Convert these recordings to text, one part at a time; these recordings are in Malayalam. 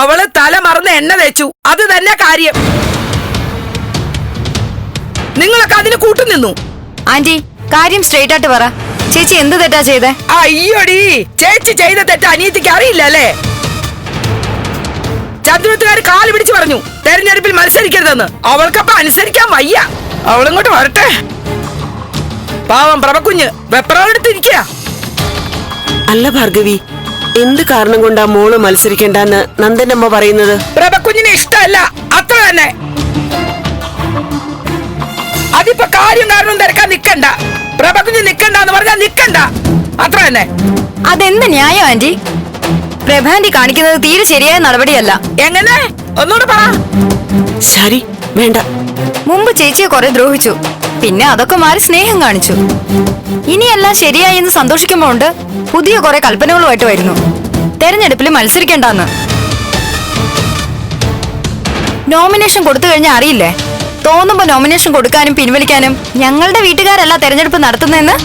അവൾ തല മറന്ന് എണ്ണ തേച്ചു. അത് തന്നെ കാര്യം. നിങ്ങളൊക്കെ അതിന് കൂട്ടുനിന്നു ആന്റി കാര്യം സ്ട്രെയിറ്റ് ആയിട്ട് പറ. ചേച്ചി എന്ത് തെറ്റാ ചെയ്തേ? അയ്യോടി ചേച്ചി ചെയ്ത തെറ്റ അനിയത്തിക്ക് അറിയില്ല അല്ലേ? ചന്ദ്രത്തുകാർ കാൽ പിടിച്ചു പറഞ്ഞു തെരഞ്ഞെടുപ്പിൽ മത്സരിക്കരുതെന്ന്. അവൾക്കപ്പൊ അനുസരിക്കാൻ വയ്യ. അവളിങ്ങോട്ട് വരട്ടെ. പാവം പ്രഭക്കുഞ്ഞ് വെപ്രാളെടുത്തിരിക്കുക അല്ല ഭാർഗവി എന്ത് കാരണം കൊണ്ടാ മോൾ മത്സരിക്കണ്ടെന്ന് അമ്മ പറയുന്നത്? പ്രഭക്കുഞ്ഞിനെ ഇഷ്ടമല്ല. അത്ര തന്നെ. അതിപ്പോ കാര്യം കാരണം തിരക്കാൻ നിക്കണ്ട. പ്രഭക്കുഞ്ഞ് നിക്കണ്ട എന്ന് പറഞ്ഞാൽ നിക്കണ്ട. അത്ര തന്നെ. അതെന്ത് ന്യായം ആന്റി? പ്രഭാന്റി കാണിക്കുന്നത് തീരെ ശരിയായ നടപടിയല്ല. എങ്ങനെ? ഒന്നുകൂടെ പറ. ശരി വേണ്ട. മുമ്പ് ചേച്ചിയെ കുറെ ദ്രോഹിച്ചു. പിന്നെ അതൊക്കെ മാറി സ്നേഹം കാണിച്ചു. ഇനിയെല്ലാം ശരിയായി എന്ന് സന്തോഷിക്കുമ്പോണ്ട് പുതിയ കുറെ കൽപ്പനകളുമായിട്ട് വരുന്നു. തെരഞ്ഞെടുപ്പിൽ മത്സരിക്കണ്ടെന്ന്. നോമിനേഷൻ കൊടുത്തു കഴിഞ്ഞാൽ അറിയില്ലേ? തോന്നുമ്പോ നോമിനേഷൻ കൊടുക്കാനും പിൻവലിക്കാനും ഞങ്ങളുടെ വീട്ടുകാരല്ല തെരഞ്ഞെടുപ്പ് നടത്തുന്നതെന്ന്?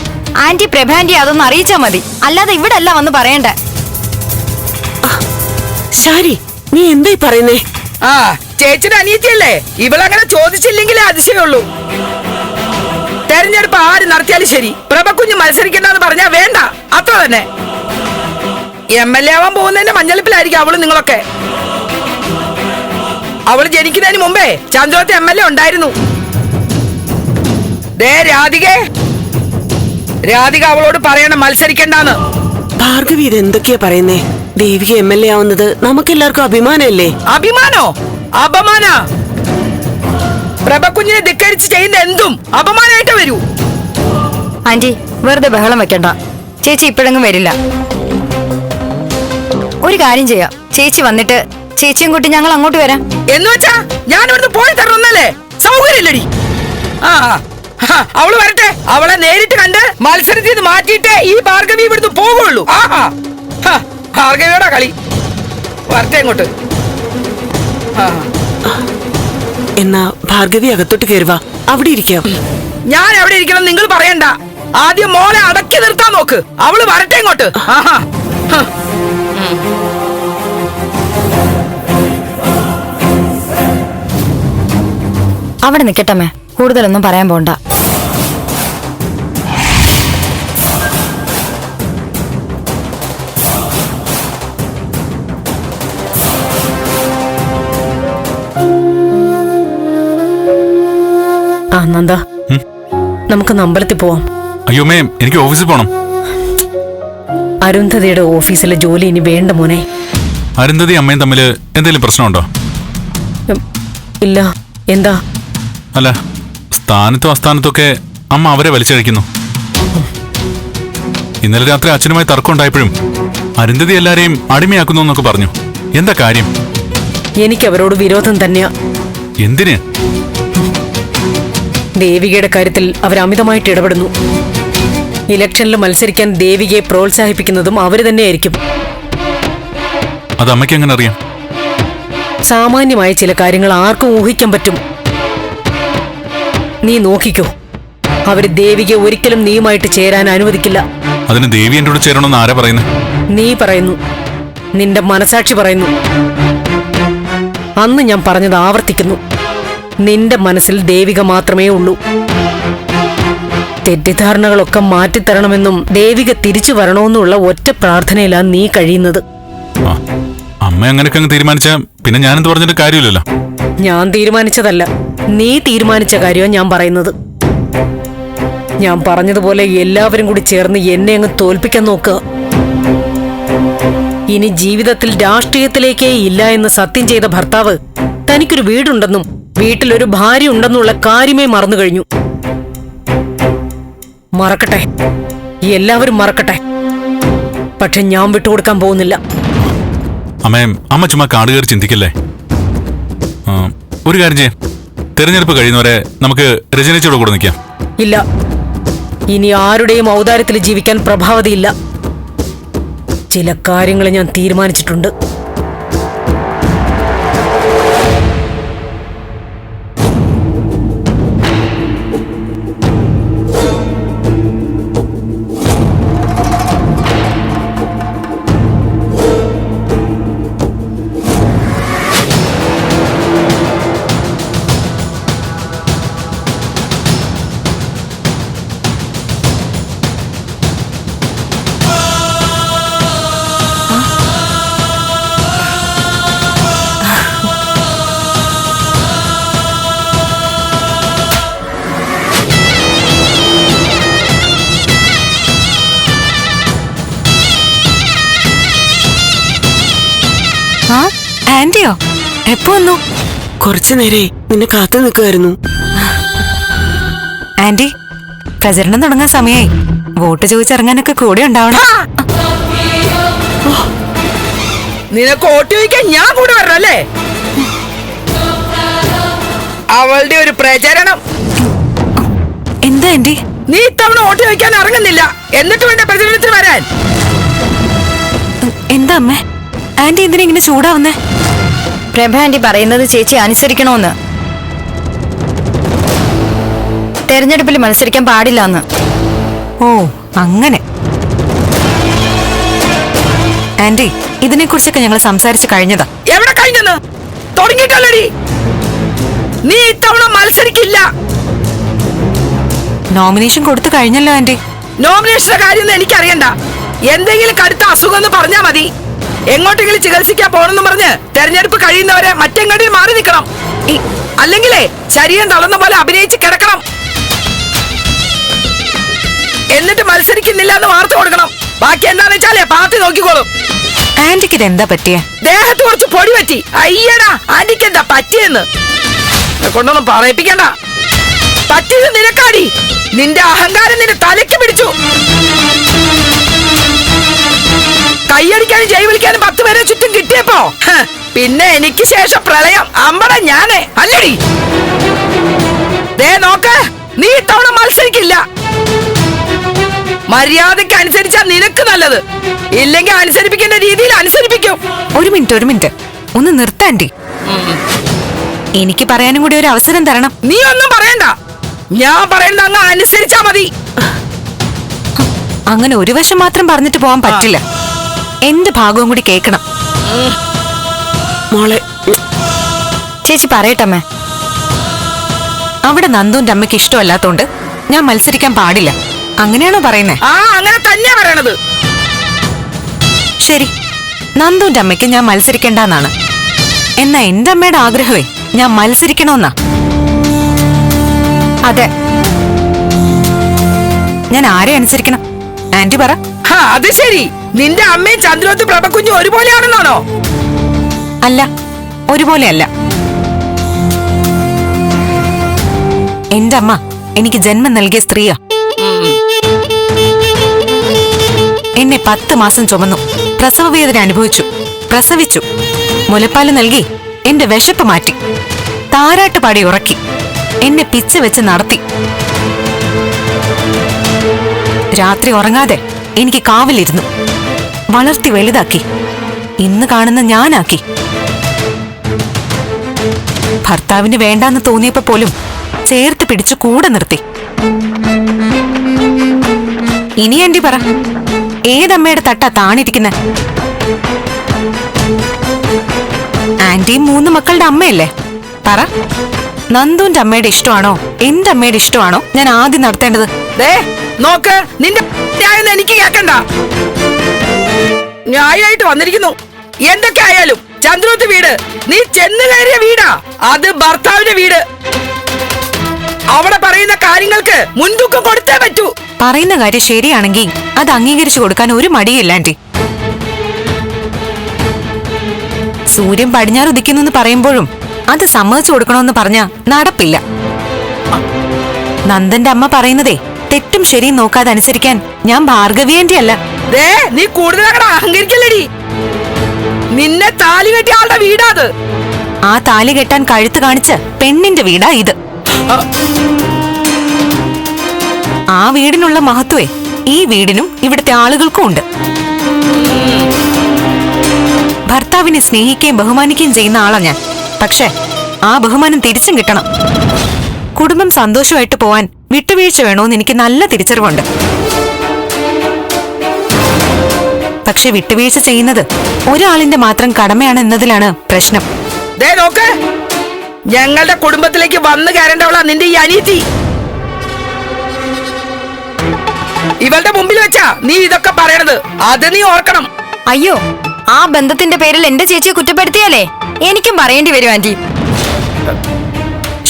ആന്റി പ്രഭാന്റി അതൊന്ന് അറിയിച്ചാ മതി. അല്ലാതെ ഇവിടെ അല്ല വന്ന് പറയണ്ടേ. ശരി നീ എന്തായി പറയുന്നേ? ആ ചേച്ചിയുടെ അനിയത്തിയല്ലേ? ഇവളങ്ങനെ ചോദിച്ചില്ലെങ്കിലേ അതിശയുള്ളൂ തെരഞ്ഞെടുപ്പ് ആര് നടത്തിയാലും ശരി. പ്രഭക്കുഞ്ഞ് മത്സരിക്കണ്ടെന്ന് പറഞ്ഞാ വേണ്ട. അത്ര തന്നെ. എം എൽ എ ആവാൻ പോകുന്നതിന്റെ മഞ്ഞളിപ്പിലായിരിക്കും അവൾ നിങ്ങളൊക്കെ. അവൾ ജനിക്കുന്നതിന് മുമ്പേ ചന്ദ്രത്തെ എം എൽ എ ഉണ്ടായിരുന്നു. ദേ രാധികേ. രാധിക അവളോട് പറയണം മത്സരിക്കണ്ടെന്ന്. ഭാർഗവി ഇത് എന്തൊക്കെയാ പറയുന്നേ? ദേവിക എം എൽ എ ആവുന്നത് നമുക്കെല്ലാവർക്കും അഭിമാനമല്ലേ? അഭിമാനോ? അപമാന? പ്രഭക്കുഞ്ഞിനെ ധിക്കരിച്ച് ചെയ്യുന്ന എന്തും അപമാനമായിട്ട് വരൂ. ആന്റി വെറുതെ ബഹളം വെക്കണ്ട. ചേച്ചി ഇപ്പോഴെങ്ങും വരില്ല. ഒരു കാര്യം ചെയ്യാം. ചേച്ചി വന്നിട്ട് ചേച്ചിയും കൂട്ടി ഞങ്ങൾ അങ്ങോട്ട് വരാം. എന്ന് വെച്ചാ ഞാൻ ഇവിടുന്ന് പോയി തരണന്നല്ലേ സൗകര്യമില്ലടി. ആ അവൾ വരട്ടെ. അവളെ നേരിട്ട് കണ്ട് മത്സരത്തിൽ നിന്ന് മാറ്റിയിട്ട് ഈ ഭാർഗവി ഇവിടുന്ന് പോകുള്ളൂ ആഹാ ഭാർഗവിയുടെ കളി. വരട്ടെ ഇങ്ങോട്ട്. ആ. എന്നാ ഭാർഗവി അകത്തോട്ട് കയറുക അവിടെ ഇരിക്കാം. ഞാൻ എവിടെ ഇരിക്കണം നിങ്ങൾ പറയണ്ട. ആദ്യം മോളെ അടക്കി നിർത്താൻ നോക്ക്. അവൾ വരട്ടെ ഇങ്ങോട്ട്. ആഹാ. അവിടെ നിൽക്കട്ടമ്മേ കൂടുതലൊന്നും പറയാൻ പോണ്ട. ആ നന്ദ. നമുക്ക് അമ്പലത്തിൽ പോവാം. അയ്യോ മേം എനിക്ക് ഓഫീസിൽ പോണം. അരുന്ധതിയുടെ ഓഫീസിലെ ജോലി ഇനി വേണ്ട മോനെ. അരുന്ധതി അമ്മയും തമ്മിൽ എന്തെങ്കിലും പ്രശ്നമുണ്ടോ? ഇല്ല. എന്താ? അല്ല സ്ഥാനത്തും അസ്ഥാനത്തും അമ്മ അവരെ വലിച്ചഴിക്കുന്നു. ഇന്നലെ രാത്രി അച്ഛനുമായി തർക്കം ഉണ്ടായപ്പോഴും അരുന്ധതി എല്ലാരെയും അടിമയാക്കുന്നു എന്നൊക്കെ പറഞ്ഞു. എന്താ കാര്യം? എനിക്ക് അവരോട് വിരോധം തന്നെയാ. എന്തിന്? ദേവികയുടെ കാര്യത്തിൽ അവർ അമിതമായിട്ട് ഇടപെടുന്നു. ഇലക്ഷനിൽ മത്സരിക്കാൻ ദേവികയെ പ്രോത്സാഹിപ്പിക്കുന്നതും അവർ തന്നെയായിരിക്കും. അത് അമ്മയ്ക്ക് എങ്ങനെ അറിയാം? സാമാന്യമായ ചില കാര്യങ്ങൾ ആർക്കും ഊഹിക്കാൻ പറ്റും. നീ നോക്കിക്കോ. അവർ ദേവികയെ ഒരിക്കലും നീയുമായിട്ട് ചേരാൻ അനുവദിക്കില്ല. അതിന് ദേവി എന്റെ കൂടെ ചേരണമെന്ന് ആരാ പറയുന്നത് നീ പറയുന്നു. നിന്റെ മനസാക്ഷി പറയുന്നു. അന്ന് ഞാൻ പറഞ്ഞത് ആവർത്തിക്കുന്നു. നിന്റെ മനസ്സിൽ ദേവിക മാത്രമേ ഉള്ളൂ. തെറ്റിദ്ധാരണകളൊക്കെ മാറ്റിത്തരണമെന്നും ദേവിക തിരിച്ചു വരണമെന്നുള്ള ഒറ്റ പ്രാർത്ഥനയിലാണ് നീ കഴിയുന്നത്. അമ്മ അങ്ങനെയൊക്കെ അങ്ങ് തീരുമാനിച്ച പിന്നെ ഞാനെന്ത് പറഞ്ഞിട്ട് കാര്യമില്ലല്ലോ. ഞാൻ തീരുമാനിച്ചതല്ല. നീ തീരുമാനിച്ച കാര്യമാണ് ഞാൻ പറയുന്നത്. ഞാൻ പറഞ്ഞതുപോലെ എല്ലാവരും കൂടി ചേർന്ന് എന്നെ അങ്ങ് തോൽപ്പിക്കാൻ നോക്കുക. ഇനി ജീവിതത്തിൽ രാഷ്ട്രീയത്തിലേക്കേ ഇല്ല എന്ന് സത്യം ചെയ്ത ഭർത്താവ് തനിക്കൊരു വീടുണ്ടെന്നും വീട്ടിലൊരു ഭാര്യ ഉണ്ടെന്നുള്ള കാര്യമേ മറന്നു കഴിഞ്ഞു. മറക്കട്ടെ. എല്ലാവരും മറക്കട്ടെ. പക്ഷെ ഞാൻ വിട്ടുകൊടുക്കാൻ പോകുന്നില്ല. അമ്മേ അമ്മ ചുമ്മാ കാട് കയറി ചിന്തിക്കല്ലേ? ആ, ഒരു കാര്യം ചെയ്യാം. തെരഞ്ഞെടുപ്പ് കഴിയുന്നവരെ നമുക്ക് രചനച്ചോട് കൂടെ നിൽക്കാം. ഇല്ല. ഇനി ആരുടെയും ഔദാര്യത്തിൽ ജീവിക്കാൻ പ്രഭാവതിയില്ല. ചില കാര്യങ്ങൾ ഞാൻ തീരുമാനിച്ചിട്ടുണ്ട്. എപ്പോ വന്നു കുറച്ചു നേരെ നിന്നെ കാത്തു നിൽക്കുമായിരുന്നു ആന്റി പ്രചരണം തുടങ്ങാൻ സമയായി. വോട്ട് ചോദിച്ചിറങ്ങാനൊക്കെ കൂടെ ഉണ്ടാവണം. നിനക്ക് വോട്ട് ചോദിക്കാൻ ഞാൻ കൂടെ വരണല്ലേ അല്ലേ? അവളുടെ ഒരു പ്രചരണം. എന്താ ആന്റി? നീ ഇത്തവണ വോട്ട് ചോദിക്കാൻ ഇറങ്ങുന്നില്ല. എന്നിട്ട് വേണ്ട പ്രചരണത്തിന് വരാൻ. എന്താ അമ്മേ? ആന്റി എന്തിനാ ഇങ്ങനെ ചൂടാവുന്നേ? പ്രഭ ആന്റി പറയുന്നത് ചേച്ചി അനുസരിക്കണോന്ന്. തെരഞ്ഞെടുപ്പിൽ മത്സരിക്കാൻ പാടില്ല എന്ന് ഓ അങ്ങനെ. ആന്റി ഇതിനെ കുറിച്ചൊക്കെ ഞങ്ങൾ സംസാരിച്ച് കഴിഞ്ഞതാ. എവിടെ കഴിഞ്ഞെന്ന്? തുടങ്ങിയിട്ടല്ലടി. നീ ഇത്തവണ മത്സരിക്കില്ല. നോമിനേഷൻ കൊടുത്തു കഴിഞ്ഞല്ലോ ആന്റി. നോമിനേഷന്റെ കാര്യം എനിക്കറിയണ്ട. എന്തെങ്കിലും കടുത്ത അസുഖം എന്ന് പറഞ്ഞാ മതി. എങ്ങോട്ടെങ്കിലും ചികിത്സിക്കാൻ പോണെന്ന് പറഞ്ഞ് തെരഞ്ഞെടുപ്പ് കഴിയുന്നവരെ മറ്റെങ്ങോട്ടും മാറി നിൽക്കണം. അല്ലെങ്കിലേ ശരീരം തളർന്ന പോലെ അഭിനയിച്ച് കിടക്കണം. എന്നിട്ട് മത്സരിക്കുന്നില്ല എന്ന് വാർത്ത കൊടുക്കണം. ബാക്കി എന്താന്ന് വെച്ചാലേ പാർട്ടി നോക്കിക്കോളും. ആന്റിക്ക് ഇതെന്താ പറ്റിയേ? ദേഹത്ത് കുറച്ച് പൊടി പറ്റി. അയ്യടാ ആന്റിക്ക് എന്താ പറ്റിയെന്ന്? കൊണ്ടൊന്നും പറയിപ്പിക്കണ്ട. പറ്റിയത് നിനക്കാടി. നിന്റെ അഹങ്കാരം നിന്റെ തലയ്ക്ക് പിടിച്ചു. കൈയടിക്കാനും ജൈ വിളിക്കാനും പത്ത് പേരെ ചുറ്റും കിട്ടിയപ്പോ പിന്നെ എനിക്ക് ശേഷം പ്രളയം അമ്പട ഞാനേ. അല്ലടി. ദേ നോക്ക് നീ ഇത്തവണ മത്സരിക്കില്ല. മര്യാദയ്ക്ക് അനുസരിച്ചാ നിനക്ക് നല്ലത്. ഇല്ലെങ്കിൽ അനുസരിപ്പിക്കേണ്ട രീതിയിൽ അനുസരിപ്പിക്കും. ഒരു മിനിറ്റ് ഒരു മിനിറ്റ്. ഒന്ന് നിർത്താണ്ടി. എനിക്ക് പറയാനും കൂടി ഒരു അവസരം തരണം. നീ ഒന്നും പറയണ്ട. ഞാൻ പറയണ്ട അങ്ങ് അനുസരിച്ചാ മതി. അങ്ങനെ ഒരു വശം മാത്രം പറഞ്ഞിട്ട് പോവാൻ പറ്റില്ല. എന്റെ ഭാഗവും കൂടി കേൾക്കണം. മോളെ ചേച്ചി പറയട്ടമ്മേ. അവിടെ നന്ദുവിന്റെ അമ്മയ്ക്ക് ഇഷ്ടമല്ലാത്തോണ്ട് ഞാൻ മത്സരിക്കാൻ പാടില്ല. അങ്ങനെയാണോ പറയുന്നേ? ആ അങ്ങനെ തന്നെ പറയണത്. ശരി. നന്ദുവിന്റെ അമ്മയ്ക്ക് ഞാൻ മത്സരിക്കണ്ടെന്നാണ്. എന്നാ എന്റെ അമ്മയുടെ ആഗ്രഹമേ ഞാൻ മത്സരിക്കണമെന്നാ അതെ. ഞാൻ ആരെ അനുസരിക്കണം? ആന്റി പറ. ഹാ അത് ശരി. നിന്റെ അമ്മയും ചന്ദ്രോത്ത് പ്രഭക്കുഞ്ഞും ഒരുപോലെയാണെന്നാണോ? അല്ല ഒരുപോലെയല്ല. എന്റെ അമ്മ എനിക്ക് ജന്മം നൽകിയ സ്ത്രീയാ. എന്നെ പത്ത് മാസം ചുമന്നു. പ്രസവവേദന അനുഭവിച്ചു. പ്രസവിച്ചു. മുലപ്പാൽ നൽകി. എന്റെ വിശപ്പ് മാറ്റി. താരാട്ട് പാടി ഉറക്കി. എന്നെ പിച്ച വെച്ച് നടത്തി. രാത്രി ഉറങ്ങാതെ എനിക്ക് കാവലിരുന്നു. വളർത്തി വലുതാക്കി. ഇന്ന് കാണുന്ന ഞാനാക്കി. ഭർത്താവിന് വേണ്ടാന്ന് തോന്നിയപ്പോ പോലും ചേർത്ത് പിടിച്ച് കൂടെ നിർത്തി. ഇനി ആന്റി പറ ഏതമ്മയുടെ തട്ടാ താണിരിക്കുന്നെ? ആന്റിയും മൂന്ന് മക്കളുടെ അമ്മയല്ലേ? പറ നന്ദുന്റെ അമ്മയുടെ ഇഷ്ടമാണോ? എന്റെ അമ്മയുടെ ഇഷ്ടമാണോ? ഞാൻ ആദ്യം നടത്തേണ്ടത്. ദേ നോക്ക് നിന്റെ ന്യായം എനിക്ക് കേക്കണ്ട ന്യായമായിട്ട് വന്നിരിക്കുന്നു. എന്തൊക്കെ ആയാലും ചന്ദ്രോത്ത് വീട് നീ ചെന്ന് കയറിയ വീടാ. അത് ഭർത്താവിന്റെ വീട്. അവിടെ പറയുന്ന കാര്യങ്ങൾക്ക് മുൻതൂക്കം കൊടുത്തേ പറ്റൂ. പറയുന്ന കാര്യം ശരിയാണെങ്കിൽ അത് അംഗീകരിച്ചു കൊടുക്കാൻ ഒരു മടിയില്ല ആന്റി. സൂര്യൻ പടിഞ്ഞാറ് ഉദിക്കുന്നു പറയുമ്പോഴും അത് സമ്മതിച്ചു കൊടുക്കണമെന്ന് പറഞ്ഞ നടപ്പില്ല. നന്ദന്റെ അമ്മ പറയുന്നതേ തെറ്റും ശരിയും നോക്കാതെ അനുസരിക്കാൻ ഞാൻ ഭാർഗവിയന്റെ അല്ല നീ കൂടുതൽ അങ്ങട് അഹങ്കരിക്കല്ലടി. നിന്നെ താലി കെട്ടിയ ആളുടെ വീടാ അത്. ആ താലി കെട്ടാൻ കഴുത്ത് കാണിച്ച് പെണ്ണിന്റെ വീടാ ഇത്. ആ വീടിനുള്ള മഹത്വേ ഈ വീടിനും ഇവിടുത്തെ ആളുകൾക്കും ഉണ്ട്. ഭർത്താവിനെ സ്നേഹിക്കുകയും ബഹുമാനിക്കുകയും ചെയ്യുന്ന ആളാ ഞാൻ. പക്ഷേ ആ ബഹുമാനം തിരിച്ചും കിട്ടണം. കുടുംബം സന്തോഷമായിട്ട് പോവാൻ വിട്ടുവീഴ്ച വേണോന്ന് എനിക്ക് നല്ല തിരിച്ചറിവുണ്ട്. പക്ഷെ വിട്ടുവീഴ്ച ചെയ്യുന്നത് ഒരാളിന്റെ മാത്രം കടമയാണ് എന്നതിലാണ് പ്രശ്നം. ഞങ്ങളുടെ കുടുംബത്തിലേക്ക് വന്നു കയറേണ്ടവളാ നിന്റെ ഈ അനീതി. ഇവളുടെ മുമ്പിൽ വെച്ചാ നീ ഇതൊക്കെ പറയണത്. അത് നീ ഓർക്കണം. അയ്യോ ആ ബന്ധത്തിന്റെ പേരിൽ എന്റെ ചേച്ചിയെ കുറ്റപ്പെടുത്തിയാലേ? എനിക്കും പറയേണ്ടി വരും ആന്റി.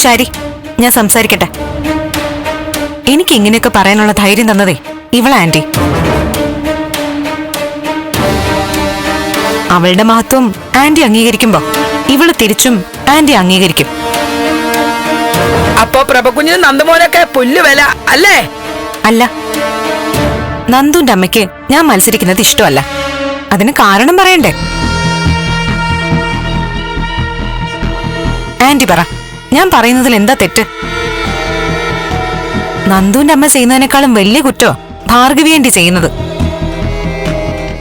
ശരി ഞാൻ സംസാരിക്കട്ടെ. എനിക്ക് ഇങ്ങനെയൊക്കെ പറയാനുള്ള ധൈര്യം തന്നതേ ഇവളാ ആന്റി. അവളുടെ മഹത്വം ആന്റി അംഗീകരിക്കുമ്പോ ഇവൾ തിരിച്ചും ആന്റി അംഗീകരിക്കും. അപ്പൊ പ്രഭകുഞ്ഞിന് നന്ദമോനൊക്കെ പുല്ലുവല വില അല്ലേ? അല്ല. നന്ദുന്റെ അമ്മയ്ക്ക് ഞാൻ മത്സരിക്കുന്നത് ഇഷ്ടമല്ല. അതിന് കാരണം പറയണ്ടേ? ആന്റി പറ ഞാൻ പറയുന്നതിൽ എന്താ തെറ്റ്? നന്ദുന്റെ അമ്മ ചെയ്യുന്നതിനേക്കാളും വലിയ കുറ്റോ ഭാർഗവി ആന്റി ചെയ്യുന്നത്?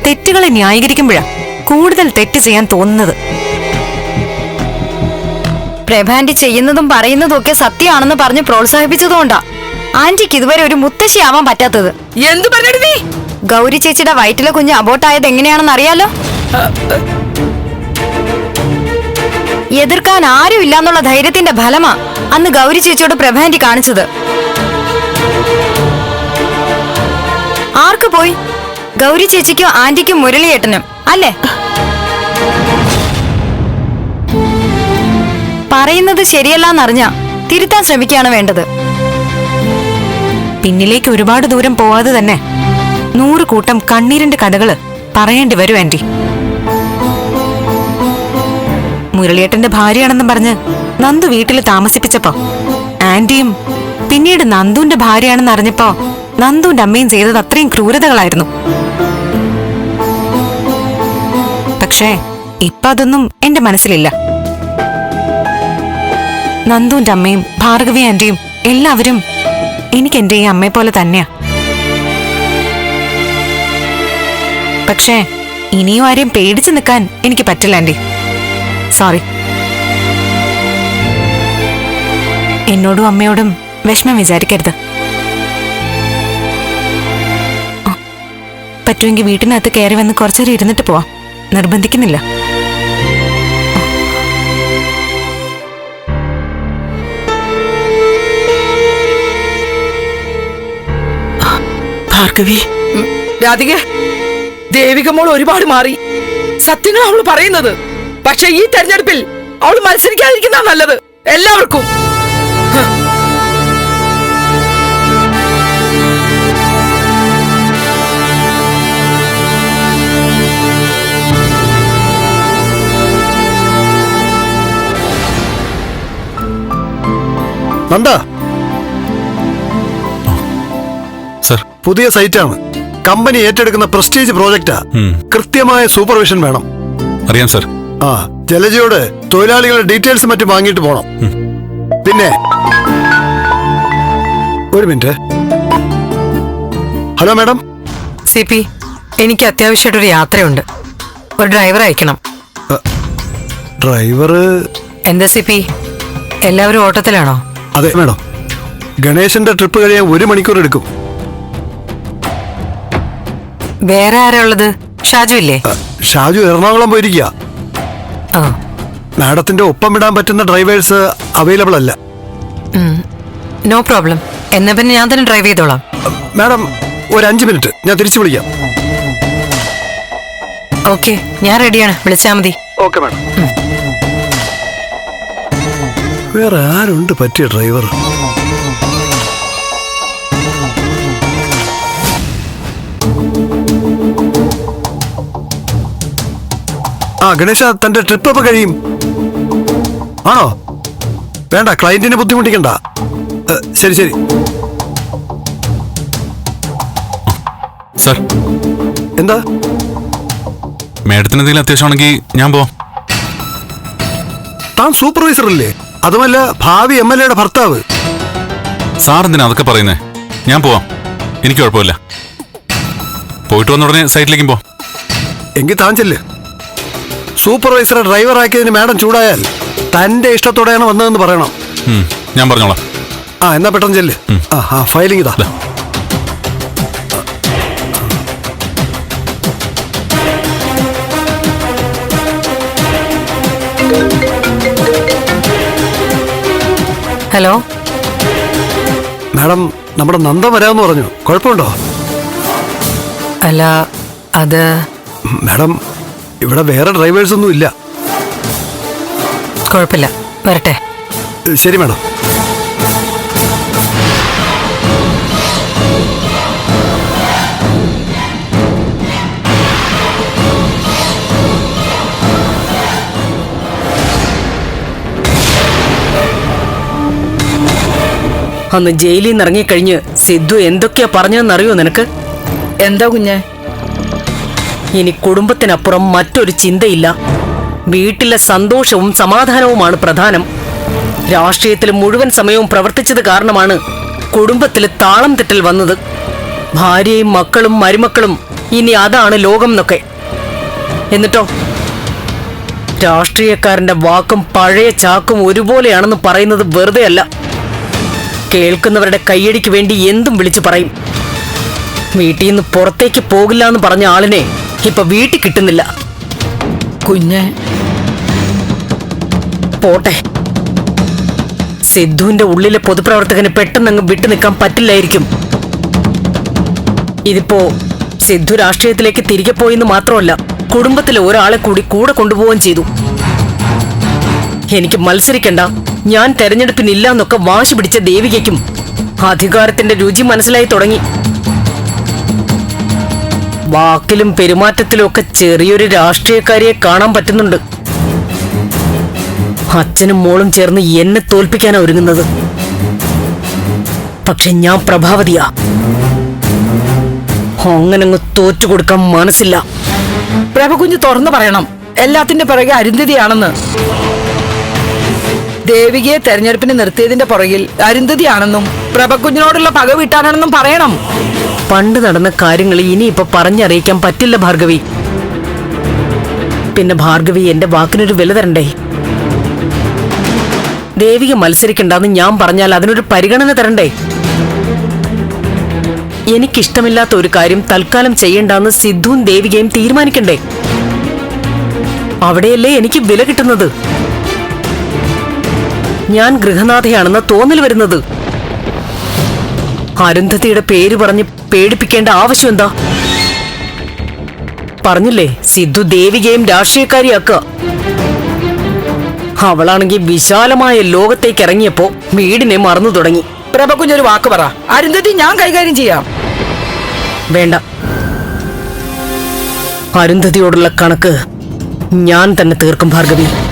തെറ്റുകളെ ന്യായീകരിക്കുമ്പോഴാ കൂടുതൽ തെറ്റ് ചെയ്യാൻ തോന്നുന്നത്. പ്രഭാന്റി ചെയ്യുന്നതും പറയുന്നതും ഒക്കെ സത്യമാണെന്ന് പറഞ്ഞ് പ്രോത്സാഹിപ്പിച്ചതുകൊണ്ടാ ആന്റിക്ക് ഇതുവരെ ഒരു മുത്തശ്ശിയാവാൻ പറ്റാത്തത്. എന്ത് നീ? ഗൗരി ചേച്ചിയുടെ വയറ്റിലെ കുഞ്ഞ് അബോട്ടായത് എങ്ങനെയാണെന്ന് അറിയാലോ? എതിർക്കാൻ ആരും ഇല്ലാന്നുള്ള ധൈര്യത്തിന്റെ ഫലമാ അന്ന് ഗൗരി ചേച്ചിയോട് പ്രഭാന്റി കാണിച്ചത്. ആർക്ക് പോയി? ഗൗരി ചേച്ചിക്കും ആന്റിക്കും മുരളിയേട്ടനും അല്ലേ? പറയുന്നത് ശരിയല്ലാന്നറിഞ്ഞ തിരുത്താൻ ശ്രമിക്കുകയാണ് വേണ്ടത്. പിന്നിലേക്ക് ഒരുപാട് ദൂരം പോവാതെ തന്നെ നൂറ് കൂട്ടം കണ്ണീരിന്റെ കഥകൾ പറയേണ്ടി വരും ആന്റി. മുരളിയേട്ടന്റെ ഭാര്യയാണെന്നും പറഞ്ഞ് നന്ദു വീട്ടിൽ താമസിപ്പിച്ചപ്പോ ആന്റിയും പിന്നീട് നന്ദുവിന്റെ ഭാര്യയാണെന്ന് അറിഞ്ഞപ്പോ നന്ദുന്റെ അമ്മയും ചെയ്തത് അത്രയും ക്രൂരതകളായിരുന്നു. പക്ഷേ ഇപ്പൊ അതൊന്നും എന്റെ മനസ്സിലില്ല. നന്ദുന്റെ അമ്മയും ഭാർഗവി ആന്റിയും എല്ലാവരും എനിക്ക് എന്റെ ഈ അമ്മയെ പോലെ തന്നെയാ. പക്ഷേ ഇനിയും ആരെയും പേടിച്ചു നിൽക്കാൻ എനിക്ക് പറ്റില്ല ആന്റി. സോറി. എന്നോടും അമ്മയോടും വിഷമം വിചാരിക്കരുത്. പറ്റുമെങ്കിൽ വീട്ടിനകത്ത് കയറി വന്ന് കുറച്ചേരം ഇരുന്നിട്ട് പോവാം. നിർബന്ധിക്കുന്നില്ല. ഭാർഗവി. രാധിക ദേവിക മോൾ ഒരുപാട് മാറി. സത്യങ്ങൾ അവൾ പറയുന്നത്. പക്ഷെ ഈ തെരഞ്ഞെടുപ്പിൽ അവൾ മത്സരിക്കാതിരിക്കുന്ന നല്ലത്. എല്ലാവർക്കും. നന്ദ സർ. പുതിയ സൈറ്റാണ്. കമ്പനി ഏറ്റെടുക്കുന്ന പ്രസ്റ്റീജ് പ്രോജക്റ്റാ. കൃത്യമായ സൂപ്പർവിഷൻ വേണം. അറിയാം സർ. ആ ജലജയോട് തൊഴിലാളികളുടെ ഡീറ്റെയിൽസ് മറ്റും വാങ്ങിയിട്ട് പോണം. പിന്നെ ഒരു minute. Hello madam. C P എനിക്ക് അത്യാവശ്യമായിട്ടൊരു യാത്രയുണ്ട്. ഒരു ഡ്രൈവർ അയക്കണം. ഡ്രൈവർ എന്താ സി പി? എല്ലാവരും ഓട്ടത്തിലാണോ? അതെ. മേഡം ഗണേശന്റെ ട്രിപ്പ് കഴിയാൻ ഒരു മണിക്കൂർ എടുക്കും. വേറെ ആരാ ഉള്ളത്? ഷാജു ഇല്ലേ? ഷാജു എറണാകുളം പോയിരിക്കുക ആ. മാഡത്തിന്റെ ഒപ്പം വിടാൻ പറ്റുന്ന ഡ്രൈവേഴ്സ് അവൈലബിൾ അല്ല. No problem. എന്നാ പിന്നെ ഞാൻ തന്നെ ഡ്രൈവ് ചെയ്തോളാം. മാഡം ഒരു അഞ്ച് മിനിറ്റ്. ഞാൻ തിരിച്ചു വിളിക്കാം. ഓക്കെ ഞാൻ റെഡിയാണ് വിളിച്ചാൽ മതി. Okay madam. വേറെ ആരുണ്ട് പറ്റിയ ഡ്രൈവർ? ആ ഗണേശ തന്റെ ട്രിപ്പ് എപ്പോ കഴിയും. ആണോ? വേണ്ട ക്ലയന്റിനെ ബുദ്ധിമുട്ടിക്കണ്ട. ശരി ശരി. സർ. എന്താ? മേഡത്തിന് എന്തെങ്കിലും അത്യാവശ്യമാണെങ്കിൽ ഞാൻ പോവാം. താൻ സൂപ്പർവൈസർ അല്ലേ? അതുമല്ല ഭാവി എം എൽ എയുടെ ഭർത്താവ്. സാർ എന്തിനാ അതൊക്കെ പറയുന്നേ? ഞാൻ പോവാം. എനിക്ക് കുഴപ്പമില്ല. പോയിട്ട് വന്ന ഉടനെ സൈറ്റിലേക്കും പോ എങ്കിൽ താൻ ചെല്ല്. സൂപ്പർവൈസറെ ഡ്രൈവർ ആക്കിയതിന് മാഡം ചൂടായാൽ തന്റെ ഇഷ്ടത്തോടെയാണ് വന്നതെന്ന് പറയണം. ഉം, ഞാൻ പറഞ്ഞോളാം. ആ എന്നാ പെട്ടെന്ന് ചെല്ല്. ആ ആ ഫയലിംഗ് ഇതാ. ദാ. ഹലോ? മാഡം നമ്മുടെ നന്ദ വരാമെന്ന് പറഞ്ഞു. കുഴപ്പമുണ്ടോ? അല്ല അത് മാഡം ഇവിടെ വേറെ ഡ്രൈവേഴ്സ് ഒന്നും ഇല്ല കുഴപ്പമില്ല. വരട്ടെ. ശരി മാഡം. അന്ന് ജയിലിൽ നിന്ന് ഇറങ്ങിക്കഴിഞ്ഞ് സിദ്ധു എന്തൊക്കെയാ പറഞ്ഞതെന്നറിയോ നിനക്ക്? എന്താ കുഞ്ഞെ? ഇനി കുടുംബത്തിനപ്പുറം മറ്റൊരു ചിന്തയില്ല. വീട്ടിലെ സന്തോഷവും സമാധാനവുമാണ് പ്രധാനം. രാഷ്ട്രീയത്തിൽ മുഴുവൻ സമയവും പ്രവർത്തിച്ചത് കാരണമാണ് കുടുംബത്തിൽ താളം തെറ്റൽ വന്നത്. ഭാര്യയും മക്കളും മരുമക്കളും ഇനി അതാണ് ലോകം എന്നൊക്കെ. എന്നിട്ടോ? രാഷ്ട്രീയക്കാരന്റെ വാക്കും പഴയ ചാക്കും ഒരുപോലെയാണെന്ന് പറയുന്നത് വെറുതെ അല്ല കേൾക്കുന്നവരുടെ കയ്യടിക്ക് വേണ്ടി എന്തും വിളിച്ചു പറയും. വീട്ടിൽ നിന്ന് പുറത്തേക്ക് പോകില്ല എന്ന് പറഞ്ഞ ആളിനെ ഇപ്പൊ വീട്ടിൽ കിട്ടുന്നില്ല. കുഞ്ഞെ. പോട്ടെ. സിദ്ധുവിന്റെ ഉള്ളിലെ പൊതുപ്രവർത്തകന് പെട്ടെന്ന് അങ്ങ് വിട്ടു നിൽക്കാൻ പറ്റില്ലായിരിക്കും. ഇതിപ്പോ സിദ്ധു രാഷ്ട്രീയത്തിലേക്ക് തിരികെ പോയെന്ന് മാത്രമല്ല കുടുംബത്തിലെ ഒരാളെ കൂടി കൂടെ കൊണ്ടുപോവുകയും ചെയ്തു. എനിക്ക് മത്സരിക്കണ്ട. ഞാൻ തെരഞ്ഞെടുപ്പിനില്ല എന്നൊക്കെ വാശി പിടിച്ച ദേവികയ്ക്കും അധികാരത്തിന്റെ രുചി മനസ്സിലായി തുടങ്ങി. വാക്കിലും പെരുമാറ്റത്തിലും ഒക്കെ ചെറിയൊരു രാഷ്ട്രീയക്കാരിയെ കാണാൻ പറ്റുന്നുണ്ട്. അച്ഛനും മോളും ചേർന്ന് എന്നെ തോൽപ്പിക്കാനാ ഒരുങ്ങുന്നത്. പക്ഷെ ഞാൻ പ്രഭാവതിയാ. അങ്ങനങ്ങ് തോറ്റു കൊടുക്കാൻ മനസ്സില്ല. പ്രഭകുഞ്ഞ് തുറന്നു പറയണം. എല്ലാത്തിന്റെ പിറകെ അരുന്ധതിയാണെന്ന്. ദേവികയെ തെരഞ്ഞെടുപ്പിന് നിർത്തിയതിന്റെ പുറകിൽ അരുന്ധതിയാണെന്നും പ്രഭകുഞ്ഞിനോടുള്ള പക വീട്ടാനാണെന്നും പറയണം. പണ്ട് നടന്ന കാര്യങ്ങൾ ഇനിയിപ്പൊ പറഞ്ഞറിയിക്കാൻ പറ്റില്ല ഭാർഗവി. പിന്നെ ഭാർഗവി എന്റെ വാക്കിനൊരു വില തരണ്ടേ? ദേവിക മത്സരിക്കണ്ടെന്ന് ഞാൻ പറഞ്ഞാൽ അതിനൊരു പരിഗണന തരണ്ടേ? എനിക്കിഷ്ടമില്ലാത്ത ഒരു കാര്യം തൽക്കാലം ചെയ്യണ്ടെന്ന് സിദ്ധുവും ദേവികയും തീരുമാനിക്കണ്ടേ? അവിടെയല്ലേ എനിക്ക് വില കിട്ടുന്നത്? ഞാൻ ഗൃഹനാഥയാണെന്ന തോന്നൽ വരുന്നത്. അരുന്ധതിയുടെ പേര് പറഞ്ഞ് പേടിപ്പിക്കേണ്ട ആവശ്യം എന്താ? പറഞ്ഞില്ലേ സിദ്ധു ദേവികയും രാഷ്ട്രീയക്കാരിയാക്കുക. അവളാണെങ്കിൽ വിശാലമായ ലോകത്തേക്ക് ഇറങ്ങിയപ്പോ വീടിനെ മറന്നു തുടങ്ങി. പ്രഭകുഞ്ഞൊരു വാക്ക് പറ. അരുന്ധതി ഞാൻ കൈകാര്യം ചെയ്യാം. വേണ്ട. അരുന്ധതിയോടുള്ള കണക്ക് ഞാൻ തന്നെ തീർക്കും ഭാർഗവി.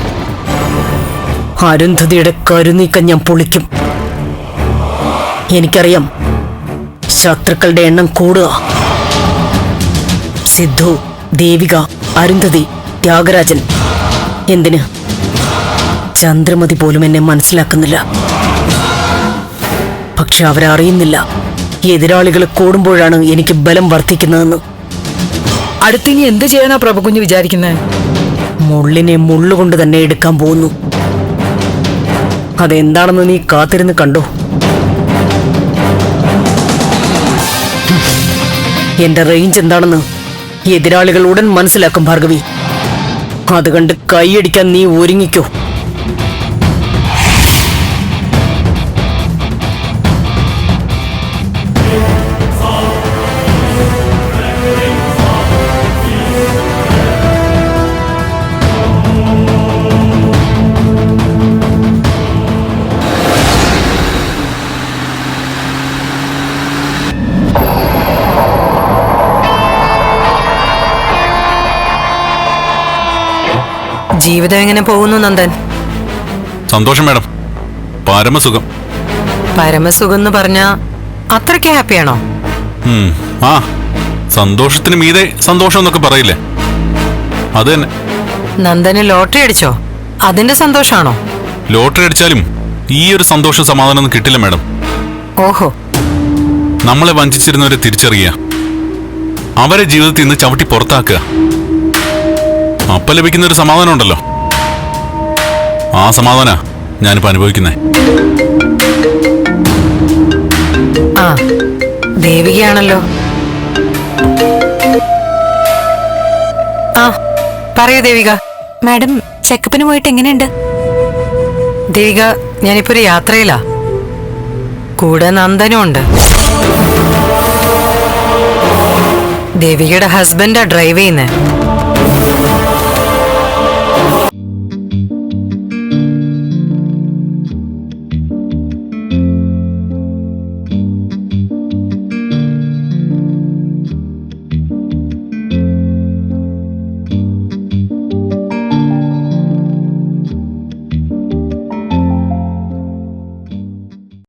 അരുന്ധതിയുടെ കരുനീക്കം ഞാൻ പൊളിക്കും. എനിക്കറിയാം ശത്രുക്കളുടെ എണ്ണം കൂടുക. സിദ്ധു ദേവിക അരുന്ധതി ത്യാഗരാജൻ എന്തിന്? ചന്ദ്രമതി പോലും എന്നെ മനസ്സിലാക്കുന്നില്ല. പക്ഷെ അവരറിയുന്നില്ല എതിരാളികൾ കൂടുമ്പോഴാണ് എനിക്ക് ബലം വർദ്ധിക്കുന്നതെന്ന്. അടുത്തിനി എന്ത് ചെയ്യാനാ പ്രഭകുഞ്ഞ് വിചാരിക്കുന്നത് മുള്ളിനെ മുള്ളുകൊണ്ട് തന്നെ എടുക്കാൻ പോകുന്നു. അതെന്താണെന്ന് നീ കാത്തിരുന്ന് കണ്ടോ. എന്റെ റേഞ്ച് എന്താണെന്ന് എതിരാളികൾ ഉടൻ മനസ്സിലാക്കും ഭാർഗവി അത് കണ്ട് കൈയടിക്കാൻ നീ ഒരുങ്ങിക്കോ ജീവിതം എങ്ങനെ പോകുന്നു നന്ദൻ? സന്തോഷം മാഡം. പരമസുഖം. പരമസുഖം എന്ന് പറഞ്ഞ അത്രയ്ക്ക് ഹാപ്പിയാണോ? ആണോ ആ സന്തോഷത്തിന് മീതെ സന്തോഷം എന്നൊക്കെ പറയില്ലേ? അത് തന്നെ. നന്ദന് ലോട്ടറി അടിച്ചോ? അതിന്റെ സന്തോഷാണോ? ലോട്ടറി അടിച്ചാലും ഈ ഒരു സന്തോഷ സമാധാനം കിട്ടില്ല മാഡം. ഓഹോ. നമ്മളെ വഞ്ചിച്ചിരുന്നവരെ തിരിച്ചറിയുക. അവരെ ജീവിതത്തിൽ നിന്ന് ചവിട്ടി പുറത്താക്കുക. അപ്പൊ ലഭിക്കുന്ന ഒരു സമാധാനം ഉണ്ടല്ലോ. ആ സമാധാന ഞാനിപ്പോ അനുഭവിക്കുന്നേ. ആ ദേവികയാണല്ലോ. ആ പറയൂ ദേവിക. മാഡം ചെക്കപ്പിന് പോയിട്ട് എങ്ങനെയുണ്ട്? ദേവിക ഞാനിപ്പോ ഒരു യാത്രയിലാ. കൂടെ നന്ദനും ഉണ്ട്. ദേവികയുടെ ഹസ്ബൻഡാ ഡ്രൈവ് ചെയ്യുന്നേ.